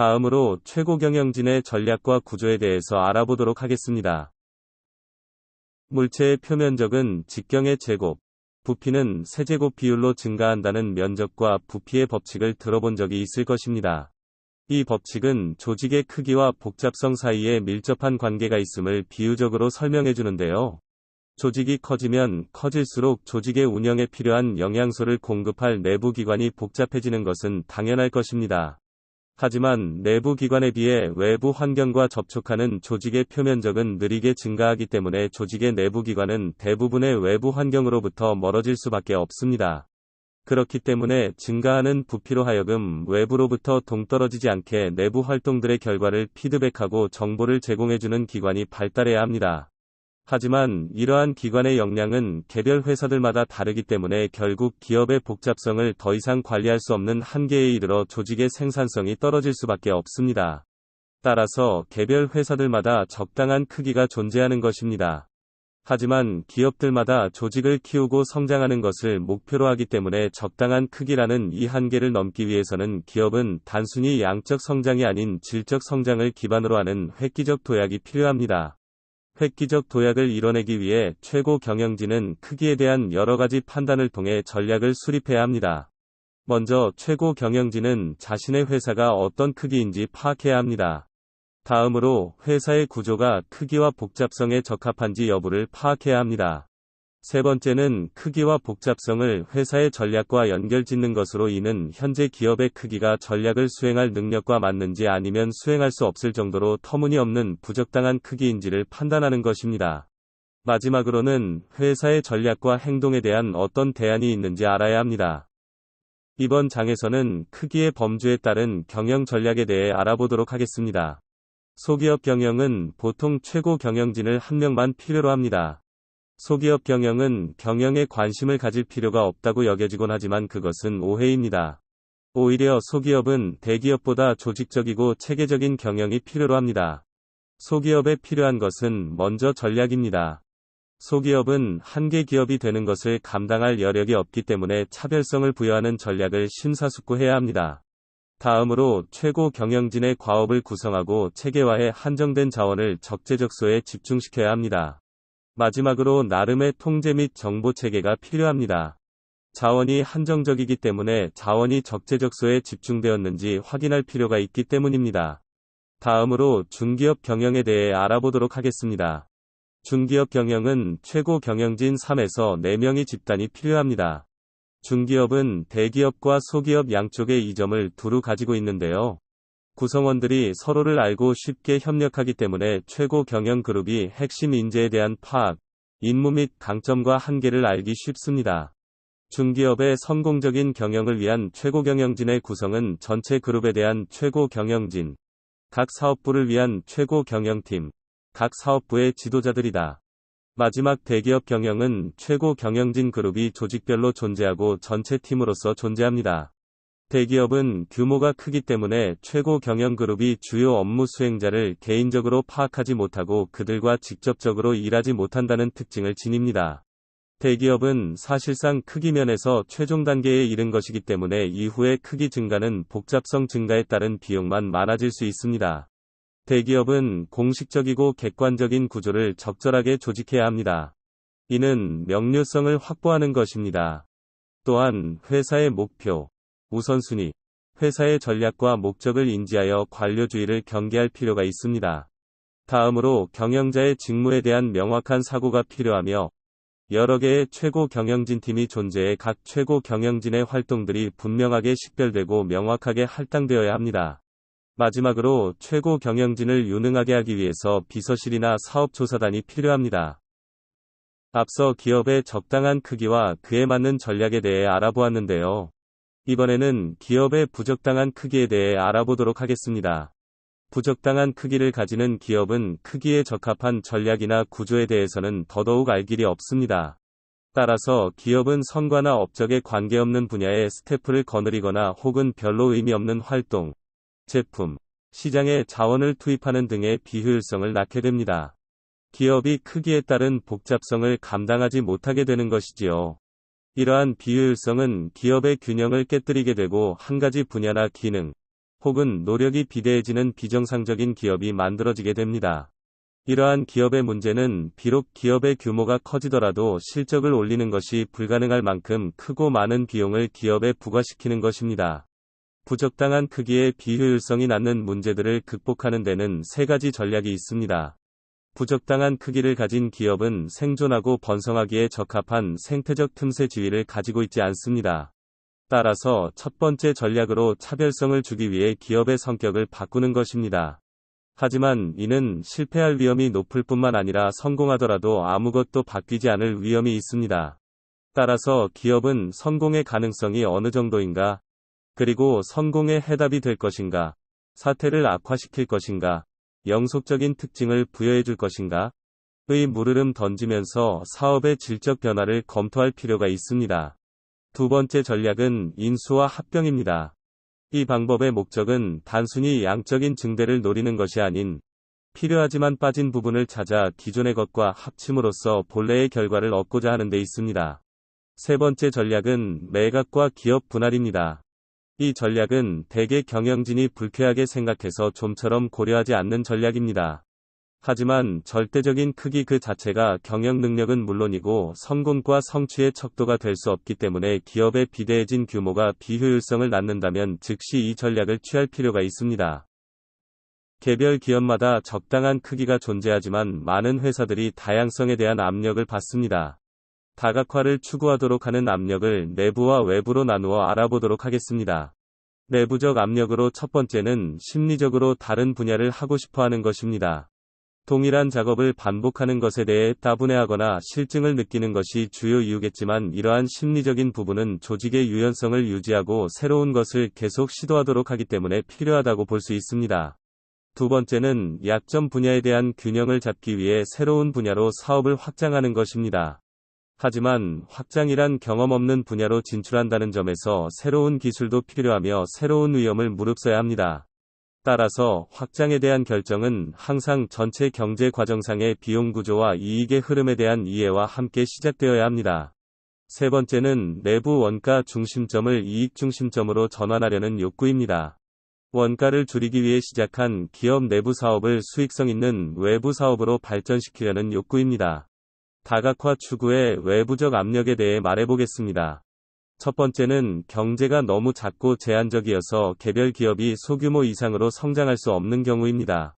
다음으로 최고 경영진의 전략과 구조에 대해서 알아보도록 하겠습니다. 물체의 표면적은 직경의 제곱, 부피는 세제곱 비율로 증가한다는 면적과 부피의 법칙을 들어본 적이 있을 것입니다. 이 법칙은 조직의 크기와 복잡성 사이에 밀접한 관계가 있음을 비유적으로 설명해 주는데요. 조직이 커지면 커질수록 조직의 운영에 필요한 영양소를 공급할 내부 기관이 복잡해지는 것은 당연할 것입니다. 하지만 내부 기관에 비해 외부 환경과 접촉하는 조직의 표면적은 느리게 증가하기 때문에 조직의 내부 기관은 대부분의 외부 환경으로부터 멀어질 수밖에 없습니다. 그렇기 때문에 증가하는 부피로 하여금 외부로부터 동떨어지지 않게 내부 활동들의 결과를 피드백하고 정보를 제공해주는 기관이 발달해야 합니다. 하지만 이러한 기관의 역량은 개별 회사들마다 다르기 때문에 결국 기업의 복잡성을 더 이상 관리할 수 없는 한계에 이르러 조직의 생산성이 떨어질 수밖에 없습니다. 따라서 개별 회사들마다 적당한 크기가 존재하는 것입니다. 하지만 기업들마다 조직을 키우고 성장하는 것을 목표로 하기 때문에 적당한 크기라는 이 한계를 넘기 위해서는 기업은 단순히 양적 성장이 아닌 질적 성장을 기반으로 하는 획기적 도약이 필요합니다. 획기적 도약을 이뤄내기 위해 최고 경영진은 크기에 대한 여러 가지 판단을 통해 전략을 수립해야 합니다. 먼저 최고 경영진은 자신의 회사가 어떤 크기인지 파악해야 합니다. 다음으로 회사의 구조가 크기와 복잡성에 적합한지 여부를 파악해야 합니다. 세 번째는 크기와 복잡성을 회사의 전략과 연결 짓는 것으로 이는 현재 기업의 크기가 전략을 수행할 능력과 맞는지 아니면 수행할 수 없을 정도로 터무니없는 부적당한 크기인지를 판단하는 것입니다. 마지막으로는 회사의 전략과 행동에 대한 어떤 대안이 있는지 알아야 합니다. 이번 장에서는 크기의 범주에 따른 경영 전략에 대해 알아보도록 하겠습니다. 소기업 경영은 보통 최고 경영진을 한 명만 필요로 합니다. 소기업 경영은 경영에 관심을 가질 필요가 없다고 여겨지곤 하지만 그것은 오해입니다. 오히려 소기업은 대기업보다 조직적이고 체계적인 경영이 필요로 합니다. 소기업에 필요한 것은 먼저 전략입니다. 소기업은 한계 기업이 되는 것을 감당할 여력이 없기 때문에 차별성을 부여하는 전략을 심사숙고해야 합니다. 다음으로 최고 경영진의 과업을 구성하고 체계화해 한정된 자원을 적재적소에 집중시켜야 합니다. 마지막으로 나름의 통제 및 정보 체계가 필요합니다. 자원이 한정적이기 때문에 자원이 적재적소에 집중되었는지 확인할 필요가 있기 때문입니다. 다음으로 중기업 경영에 대해 알아보도록 하겠습니다. 중기업 경영은 최고 경영진 3에서 4명의 집단이 필요합니다. 중기업은 대기업과 소기업 양쪽의 이점을 두루 가지고 있는데요. 구성원들이 서로를 알고 쉽게 협력하기 때문에 최고 경영 그룹이 핵심 인재에 대한 파악, 임무 및 강점과 한계를 알기 쉽습니다. 중기업의 성공적인 경영을 위한 최고 경영진의 구성은 전체 그룹에 대한 최고 경영진, 각 사업부를 위한 최고 경영팀, 각 사업부의 지도자들이다. 마지막 대기업 경영은 최고 경영진 그룹이 조직별로 존재하고 전체 팀으로서 존재합니다. 대기업은 규모가 크기 때문에 최고 경영 그룹이 주요 업무 수행자를 개인적으로 파악하지 못하고 그들과 직접적으로 일하지 못한다는 특징을 지닙니다. 대기업은 사실상 크기 면에서 최종 단계에 이른 것이기 때문에 이후의 크기 증가는 복잡성 증가에 따른 비용만 많아질 수 있습니다. 대기업은 공식적이고 객관적인 구조를 적절하게 조직해야 합니다. 이는 명료성을 확보하는 것입니다. 또한 회사의 목표, 우선순위, 회사의 전략과 목적을 인지하여 관료주의를 경계할 필요가 있습니다. 다음으로 경영자의 직무에 대한 명확한 사고가 필요하며 여러 개의 최고 경영진 팀이 존재해 각 최고 경영진의 활동들이 분명하게 식별되고 명확하게 할당되어야 합니다. 마지막으로 최고 경영진을 유능하게 하기 위해서 비서실이나 사업조사단이 필요합니다. 앞서 기업의 적당한 크기와 그에 맞는 전략에 대해 알아보았는데요. 이번에는 기업의 부적당한 크기에 대해 알아보도록 하겠습니다. 부적당한 크기를 가지는 기업은 크기에 적합한 전략이나 구조에 대해서는 더더욱 알 길이 없습니다. 따라서 기업은 성과나 업적에 관계없는 분야에 스태프를 거느리거나 혹은 별로 의미 없는 활동, 제품, 시장에 자원을 투입하는 등의 비효율성을 낳게 됩니다. 기업이 크기에 따른 복잡성을 감당하지 못하게 되는 것이지요. 이러한 비효율성은 기업의 균형을 깨뜨리게 되고 한 가지 분야나 기능, 혹은 노력이 비대해지는 비정상적인 기업이 만들어지게 됩니다. 이러한 기업의 문제는 비록 기업의 규모가 커지더라도 실적을 올리는 것이 불가능할 만큼 크고 많은 비용을 기업에 부과시키는 것입니다. 부적당한 크기의 비효율성이 낳는 문제들을 극복하는 데는 세 가지 전략이 있습니다. 부적당한 크기를 가진 기업은 생존하고 번성하기에 적합한 생태적 틈새 지위를 가지고 있지 않습니다. 따라서 첫 번째 전략으로 차별성을 주기 위해 기업의 성격을 바꾸는 것입니다. 하지만 이는 실패할 위험이 높을 뿐만 아니라 성공하더라도 아무것도 바뀌지 않을 위험이 있습니다. 따라서 기업은 성공의 가능성이 어느 정도인가? 그리고 성공의 해답이 될 것인가? 사태를 악화시킬 것인가? 영속적인 특징을 부여해 줄 것인가? 의 물으름 던지면서 사업의 질적 변화를 검토할 필요가 있습니다. 두 번째 전략은 인수와 합병입니다. 이 방법의 목적은 단순히 양적인 증대를 노리는 것이 아닌 필요하지만 빠진 부분을 찾아 기존의 것과 합침으로써 본래의 결과를 얻고자 하는 데 있습니다. 세 번째 전략은 매각과 기업 분할입니다. 이 전략은 대개 경영진이 불쾌하게 생각해서 좀처럼 고려하지 않는 전략입니다. 하지만 절대적인 크기 그 자체가 경영 능력은 물론이고 성공과 성취의 척도가 될 수 없기 때문에 기업의 비대해진 규모가 비효율성을 낳는다면 즉시 이 전략을 취할 필요가 있습니다. 개별 기업마다 적당한 크기가 존재하지만 많은 회사들이 다양성에 대한 압력을 받습니다. 다각화를 추구하도록 하는 압력을 내부와 외부로 나누어 알아보도록 하겠습니다. 내부적 압력으로 첫 번째는 심리적으로 다른 분야를 하고 싶어 하는 것입니다. 동일한 작업을 반복하는 것에 대해 따분해하거나 실증을 느끼는 것이 주요 이유겠지만 이러한 심리적인 부분은 조직의 유연성을 유지하고 새로운 것을 계속 시도하도록 하기 때문에 필요하다고 볼 수 있습니다. 두 번째는 약점 분야에 대한 균형을 잡기 위해 새로운 분야로 사업을 확장하는 것입니다. 하지만 확장이란 경험 없는 분야로 진출한다는 점에서 새로운 기술도 필요하며 새로운 위험을 무릅써야 합니다. 따라서 확장에 대한 결정은 항상 전체 경제 과정상의 비용 구조와 이익의 흐름에 대한 이해와 함께 시작되어야 합니다. 세 번째는 내부 원가 중심점을 이익 중심점으로 전환하려는 욕구입니다. 원가를 줄이기 위해 시작한 기업 내부 사업을 수익성 있는 외부 사업으로 발전시키려는 욕구입니다. 다각화 추구의 외부적 압력에 대해 말해보겠습니다. 첫 번째는 경제가 너무 작고 제한적이어서 개별 기업이 소규모 이상으로 성장할 수 없는 경우입니다.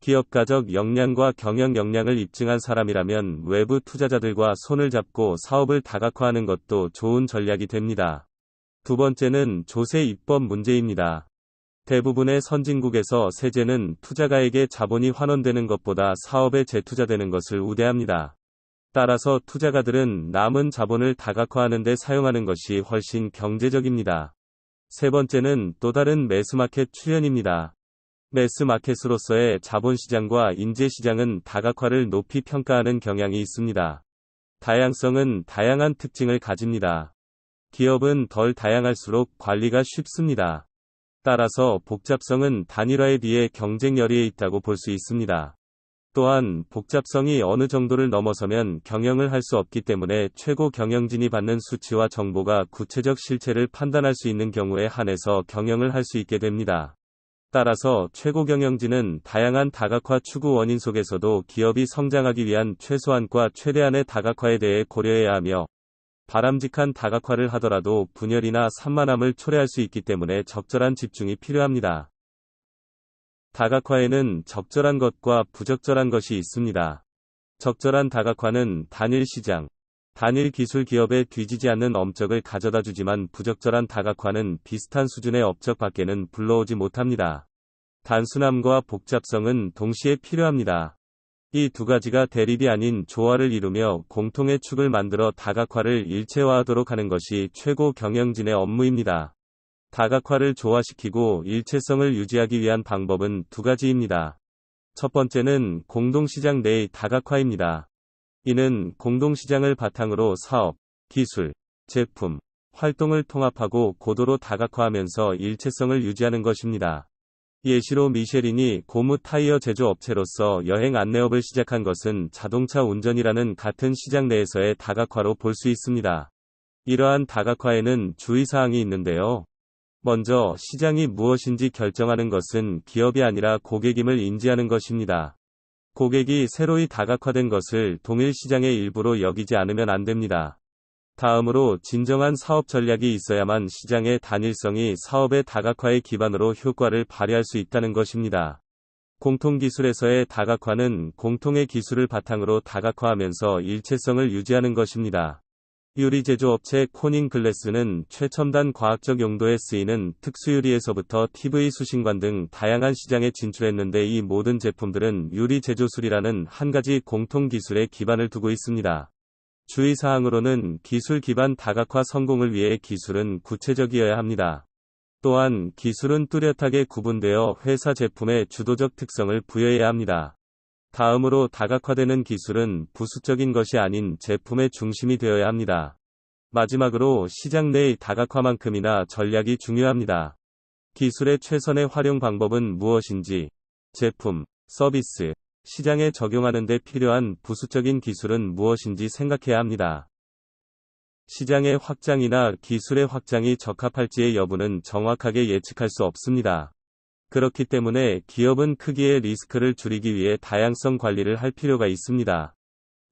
기업가적 역량과 경영 역량을 입증한 사람이라면 외부 투자자들과 손을 잡고 사업을 다각화하는 것도 좋은 전략이 됩니다. 두 번째는 조세 입법 문제입니다. 대부분의 선진국에서 세제는 투자가에게 자본이 환원되는 것보다 사업에 재투자되는 것을 우대합니다. 따라서 투자가들은 남은 자본을 다각화하는 데 사용하는 것이 훨씬 경제적입니다. 세 번째는 또 다른 매스마켓 출현입니다. 매스마켓으로서의 자본시장과 인재시장은 다각화를 높이 평가하는 경향이 있습니다. 다양성은 다양한 특징을 가집니다. 기업은 덜 다양할수록 관리가 쉽습니다. 따라서 복잡성은 단일화에 비해 경쟁열에 있다고 볼 수 있습니다. 또한 복잡성이 어느 정도를 넘어서면 경영을 할 수 없기 때문에 최고 경영진이 받는 수치와 정보가 구체적 실체를 판단할 수 있는 경우에 한해서 경영을 할 수 있게 됩니다. 따라서 최고 경영진은 다양한 다각화 추구 원인 속에서도 기업이 성장하기 위한 최소한과 최대한의 다각화에 대해 고려해야 하며 바람직한 다각화를 하더라도 분열이나 산만함을 초래할 수 있기 때문에 적절한 집중이 필요합니다. 다각화에는 적절한 것과 부적절한 것이 있습니다. 적절한 다각화는 단일 시장, 단일 기술 기업에 뒤지지 않는 엄적을 가져다 주지만 부적절한 다각화는 비슷한 수준의 업적 밖에는 불러오지 못합니다. 단순함과 복잡성은 동시에 필요합니다. 이 두 가지가 대립이 아닌 조화를 이루며 공통의 축을 만들어 다각화를 일체화하도록 하는 것이 최고 경영진의 업무입니다. 다각화를 조화시키고 일체성을 유지하기 위한 방법은 두 가지입니다. 첫 번째는 공동시장 내의 다각화입니다. 이는 공동시장을 바탕으로 사업, 기술, 제품, 활동을 통합하고 고도로 다각화하면서 일체성을 유지하는 것입니다. 예시로 미쉐린이 고무 타이어 제조업체로서 여행 안내업을 시작한 것은 자동차 운전이라는 같은 시장 내에서의 다각화로 볼 수 있습니다. 이러한 다각화에는 주의사항이 있는데요. 먼저 시장이 무엇인지 결정하는 것은 기업이 아니라 고객임을 인지하는 것입니다. 고객이 새로이 다각화된 것을 동일 시장의 일부로 여기지 않으면 안 됩니다. 다음으로 진정한 사업 전략이 있어야만 시장의 단일성이 사업의 다각화의 기반으로 효과를 발휘할 수 있다는 것입니다. 공통기술에서의 다각화는 공통의 기술을 바탕으로 다각화하면서 일체성을 유지하는 것입니다. 유리 제조업체 코닝 글래스는 최첨단 과학적 용도에 쓰이는 특수유리에서부터 TV 수신관 등 다양한 시장에 진출했는데 이 모든 제품들은 유리 제조술이라는 한 가지 공통 기술에 기반을 두고 있습니다. 주의사항으로는 기술 기반 다각화 성공을 위해 기술은 구체적이어야 합니다. 또한 기술은 뚜렷하게 구분되어 회사 제품의 주도적 특성을 부여해야 합니다. 다음으로 다각화되는 기술은 부수적인 것이 아닌 제품의 중심이 되어야 합니다. 마지막으로 시장 내의 다각화만큼이나 전략이 중요합니다. 기술의 최선의 활용 방법은 무엇인지, 제품, 서비스, 시장에 적용하는 데 필요한 부수적인 기술은 무엇인지 생각해야 합니다. 시장의 확장이나 기술의 확장이 적합할지의 여부는 정확하게 예측할 수 없습니다. 그렇기 때문에 기업은 크기의 리스크를 줄이기 위해 다양성 관리를 할 필요가 있습니다.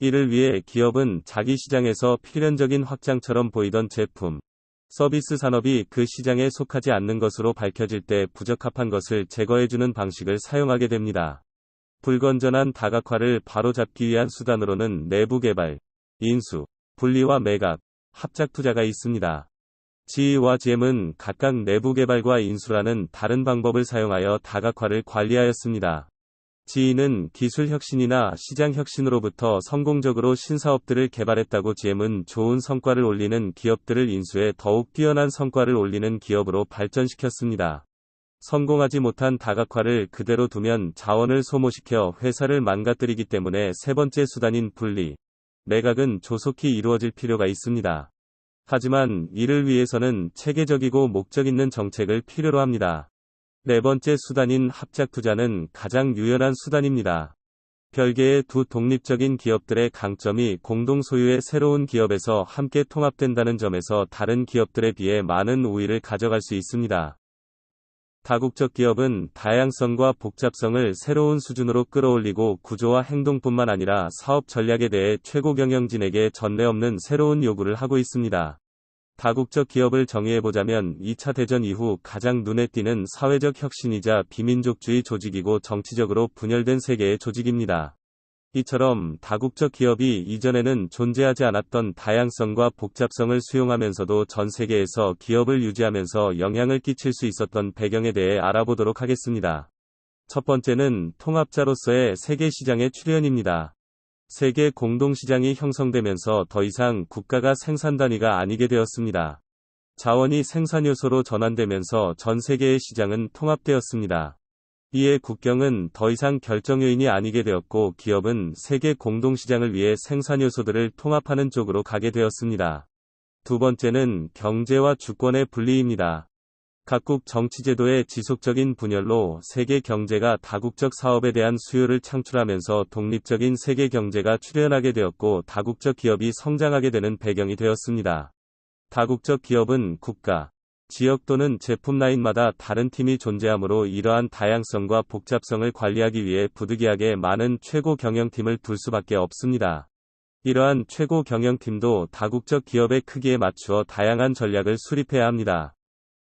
이를 위해 기업은 자기 시장에서 필연적인 확장처럼 보이던 제품, 서비스 산업이 그 시장에 속하지 않는 것으로 밝혀질 때 부적합한 것을 제거해주는 방식을 사용하게 됩니다. 불건전한 다각화를 바로잡기 위한 수단으로는 내부 개발, 인수, 분리와 매각, 합작 투자가 있습니다. GE와 GM은 각각 내부 개발과 인수라는 다른 방법을 사용하여 다각화를 관리하였습니다. GE는 기술 혁신이나 시장 혁신으로부터 성공적으로 신사업들을 개발했다고 GM은 좋은 성과를 올리는 기업들을 인수해 더욱 뛰어난 성과를 올리는 기업으로 발전시켰습니다. 성공하지 못한 다각화를 그대로 두면 자원을 소모시켜 회사를 망가뜨리기 때문에 세 번째 수단인 분리, 매각은 조속히 이루어질 필요가 있습니다. 하지만 이를 위해서는 체계적이고 목적 있는 정책을 필요로 합니다. 네 번째 수단인 합작 투자는 가장 유연한 수단입니다. 별개의 두 독립적인 기업들의 강점이 공동 소유의 새로운 기업에서 함께 통합된다는 점에서 다른 기업들에 비해 많은 우위를 가져갈 수 있습니다. 다국적 기업은 다양성과 복잡성을 새로운 수준으로 끌어올리고 구조와 행동뿐만 아니라 사업 전략에 대해 최고 경영진에게 전례 없는 새로운 요구를 하고 있습니다. 다국적 기업을 정의해보자면 2차 대전 이후 가장 눈에 띄는 사회적 혁신이자 비민족주의 조직이고 정치적으로 분열된 세계의 조직입니다. 이처럼 다국적 기업이 이전에는 존재하지 않았던 다양성과 복잡성을 수용하면서도 전 세계에서 기업을 유지하면서 영향을 끼칠 수 있었던 배경에 대해 알아보도록 하겠습니다. 첫 번째는 통합자로서의 세계 시장의 출현입니다. 세계 공동시장이 형성되면서 더 이상 국가가 생산 단위가 아니게 되었습니다. 자원이 생산 요소로 전환되면서 전 세계의 시장은 통합되었습니다. 이에 국경은 더 이상 결정 요인이 아니게 되었고 기업은 세계 공동시장을 위해 생산 요소들을 통합하는 쪽으로 가게 되었습니다. 두 번째는 경제와 주권의 분리입니다. 각국 정치제도의 지속적인 분열로 세계 경제가 다국적 사업에 대한 수요를 창출하면서 독립적인 세계 경제가 출현하게 되었고 다국적 기업이 성장하게 되는 배경이 되었습니다. 다국적 기업은 국가, 지역 또는 제품 라인마다 다른 팀이 존재하므로 이러한 다양성과 복잡성을 관리하기 위해 부득이하게 많은 최고 경영팀을 둘 수밖에 없습니다. 이러한 최고 경영팀도 다국적 기업의 크기에 맞추어 다양한 전략을 수립해야 합니다.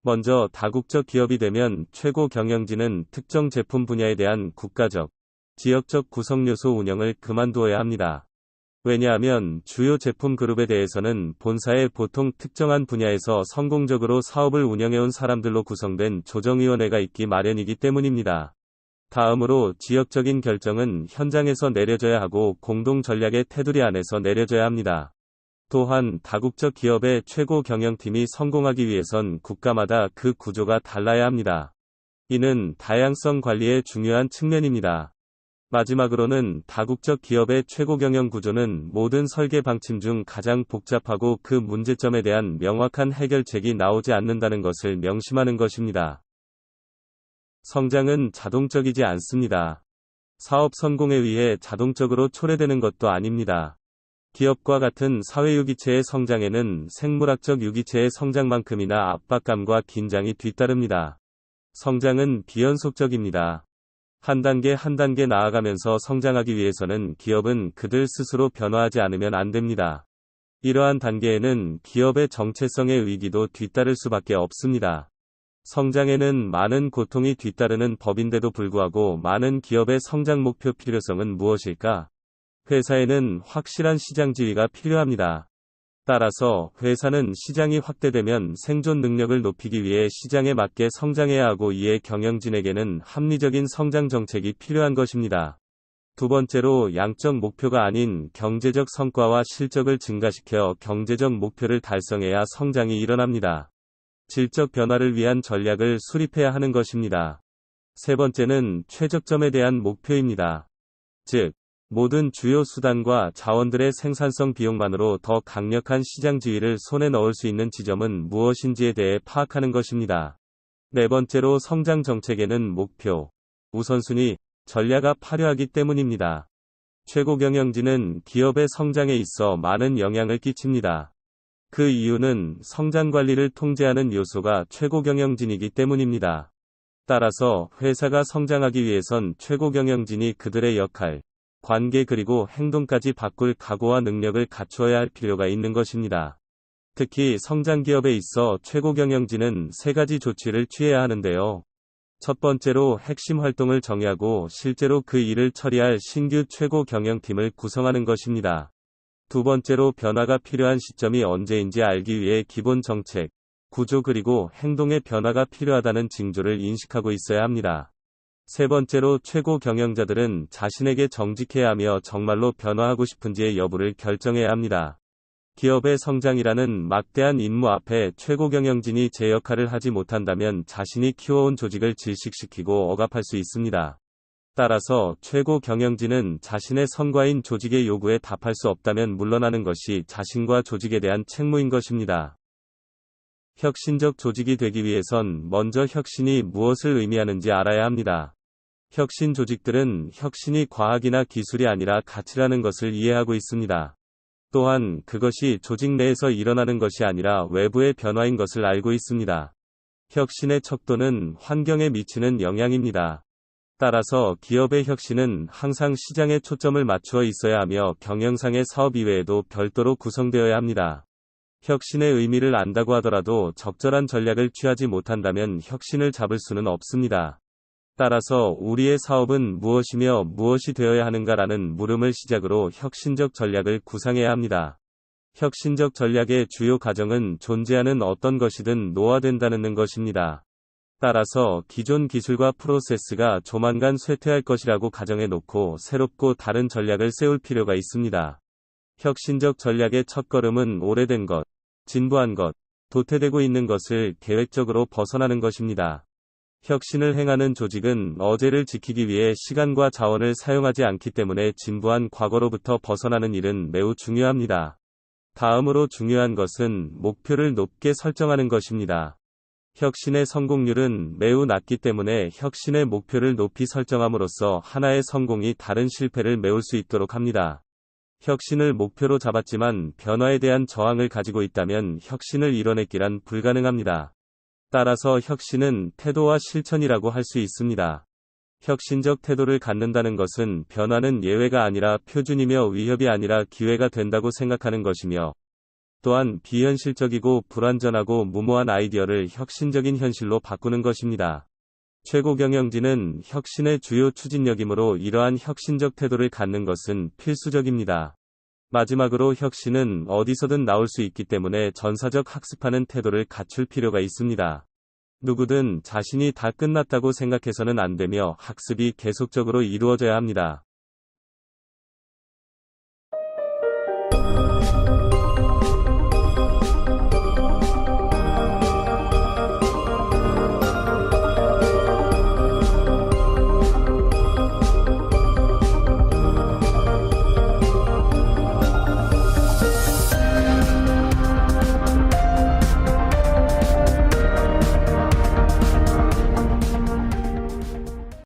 먼저 다국적 기업이 되면 최고 경영진은 특정 제품 분야에 대한 국가적, 지역적 구성 요소 운영을 그만두어야 합니다. 왜냐하면 주요 제품 그룹에 대해서는 본사의 보통 특정한 분야에서 성공적으로 사업을 운영해온 사람들로 구성된 조정위원회가 있기 마련이기 때문입니다. 다음으로 지역적인 결정은 현장에서 내려져야 하고 공동 전략의 테두리 안에서 내려져야 합니다. 또한 다국적 기업의 최고 경영팀이 성공하기 위해선 국가마다 그 구조가 달라야 합니다. 이는 다양성 관리의 중요한 측면입니다. 마지막으로는 다국적 기업의 최고 경영 구조는 모든 설계 방침 중 가장 복잡하고 그 문제점에 대한 명확한 해결책이 나오지 않는다는 것을 명심하는 것입니다. 성장은 자동적이지 않습니다. 사업 성공에 의해 자동적으로 초래되는 것도 아닙니다. 기업과 같은 사회유기체의 성장에는 생물학적 유기체의 성장만큼이나 압박감과 긴장이 뒤따릅니다. 성장은 비연속적입니다. 한 단계 한 단계 나아가면서 성장하기 위해서는 기업은 그들 스스로 변화하지 않으면 안 됩니다. 이러한 단계에는 기업의 정체성의 위기도 뒤따를 수밖에 없습니다. 성장에는 많은 고통이 뒤따르는 법인데도 불구하고 많은 기업의 성장 목표 필요성은 무엇일까? 회사에는 확실한 시장 지위가 필요합니다. 따라서 회사는 시장이 확대되면 생존 능력을 높이기 위해 시장에 맞게 성장해야 하고 이에 경영진에게는 합리적인 성장 정책이 필요한 것입니다. 두 번째로 양적 목표가 아닌 경제적 성과와 실적을 증가시켜 경제적 목표를 달성해야 성장이 일어납니다. 질적 변화를 위한 전략을 수립해야 하는 것입니다. 세 번째는 최적점에 대한 목표입니다. 즉, 모든 주요 수단과 자원들의 생산성 비용만으로 더 강력한 시장 지위를 손에 넣을 수 있는 지점은 무엇인지에 대해 파악하는 것입니다. 네 번째로 성장 정책에는 목표, 우선순위, 전략가 필요하기 때문입니다. 최고 경영진은 기업의 성장에 있어 많은 영향을 끼칩니다. 그 이유는 성장 관리를 통제하는 요소가 최고 경영진이기 때문입니다. 따라서 회사가 성장하기 위해선 최고 경영진이 그들의 역할, 관계 그리고 행동까지 바꿀 각오와 능력을 갖추어야 할 필요가 있는 것입니다. 특히 성장 기업에 있어 최고 경영진은 세 가지 조치를 취해야 하는데요. 첫 번째로 핵심 활동을 정의하고 실제로 그 일을 처리할 신규 최고 경영팀을 구성하는 것입니다. 두 번째로 변화가 필요한 시점이 언제인지 알기 위해 기본 정책, 구조 그리고 행동의 변화가 필요하다는 징조를 인식하고 있어야 합니다. 세 번째로 최고 경영자들은 자신에게 정직해야 하며 정말로 변화하고 싶은지의 여부를 결정해야 합니다. 기업의 성장이라는 막대한 임무 앞에 최고 경영진이 제 역할을 하지 못한다면 자신이 키워온 조직을 질식시키고 억압할 수 있습니다. 따라서 최고 경영진은 자신의 성과인 조직의 요구에 답할 수 없다면 물러나는 것이 자신과 조직에 대한 책무인 것입니다. 혁신적 조직이 되기 위해선 먼저 혁신이 무엇을 의미하는지 알아야 합니다. 혁신 조직들은 혁신이 과학이나 기술이 아니라 가치라는 것을 이해하고 있습니다. 또한 그것이 조직 내에서 일어나는 것이 아니라 외부의 변화인 것을 알고 있습니다. 혁신의 척도는 환경에 미치는 영향입니다. 따라서 기업의 혁신은 항상 시장에 초점을 맞추어 있어야 하며 경영상의 사업 이외에도 별도로 구성되어야 합니다. 혁신의 의미를 안다고 하더라도 적절한 전략을 취하지 못한다면 혁신을 잡을 수는 없습니다. 따라서 우리의 사업은 무엇이며 무엇이 되어야 하는가라는 물음을 시작으로 혁신적 전략을 구상해야 합니다. 혁신적 전략의 주요 과정은 존재하는 어떤 것이든 노화된다는 것입니다. 따라서 기존 기술과 프로세스가 조만간 쇠퇴할 것이라고 가정해 놓고 새롭고 다른 전략을 세울 필요가 있습니다. 혁신적 전략의 첫걸음은 오래된 것, 진부한 것, 도태되고 있는 것을 계획적으로 벗어나는 것입니다. 혁신을 행하는 조직은 어제를 지키기 위해 시간과 자원을 사용하지 않기 때문에 진부한 과거로부터 벗어나는 일은 매우 중요합니다. 다음으로 중요한 것은 목표를 높게 설정하는 것입니다. 혁신의 성공률은 매우 낮기 때문에 혁신의 목표를 높이 설정함으로써 하나의 성공이 다른 실패를 메울 수 있도록 합니다. 혁신을 목표로 잡았지만 변화에 대한 저항을 가지고 있다면 혁신을 이뤄내기란 불가능합니다. 따라서 혁신은 태도와 실천이라고 할 수 있습니다. 혁신적 태도를 갖는다는 것은 변화는 예외가 아니라 표준이며 위협이 아니라 기회가 된다고 생각하는 것이며 또한 비현실적이고 불완전하고 무모한 아이디어를 혁신적인 현실로 바꾸는 것입니다. 최고 경영진은 혁신의 주요 추진력이므로 이러한 혁신적 태도를 갖는 것은 필수적입니다. 마지막으로 혁신은 어디서든 나올 수 있기 때문에 전사적 학습하는 태도를 갖출 필요가 있습니다. 누구든 자신이 다 끝났다고 생각해서는 안 되며 학습이 계속적으로 이루어져야 합니다.